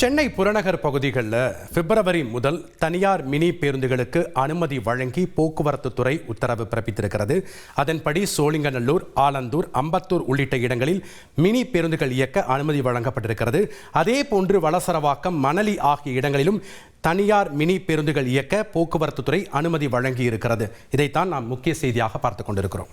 சென்னை புறநகர் பகுதிகளில் பிப்ரவரி முதல் தனியார் மினி பேருந்துகளுக்கு அனுமதி வழங்கி போக்குவரத்து துறை உத்தரவு பிறப்பித்திருக்கிறது. அதன்படி சோழிங்கநல்லூர் ஆலந்தூர் அம்பத்தூர் உள்ளிட்ட இடங்களில் மினி பேருந்துகள் இயக்க அனுமதி வழங்கப்பட்டிருக்கிறது. அதே போன்று வளசரவாக்கம் மணலி ஆகிய இடங்களிலும் தனியார் மினி பேருந்துகள் இயக்க போக்குவரத்து துறை அனுமதி வழங்கி இருக்கிறது இதைத்தான் நாம் முக்கிய செய்தியாக பார்த்து கொண்டிருக்கிறோம்.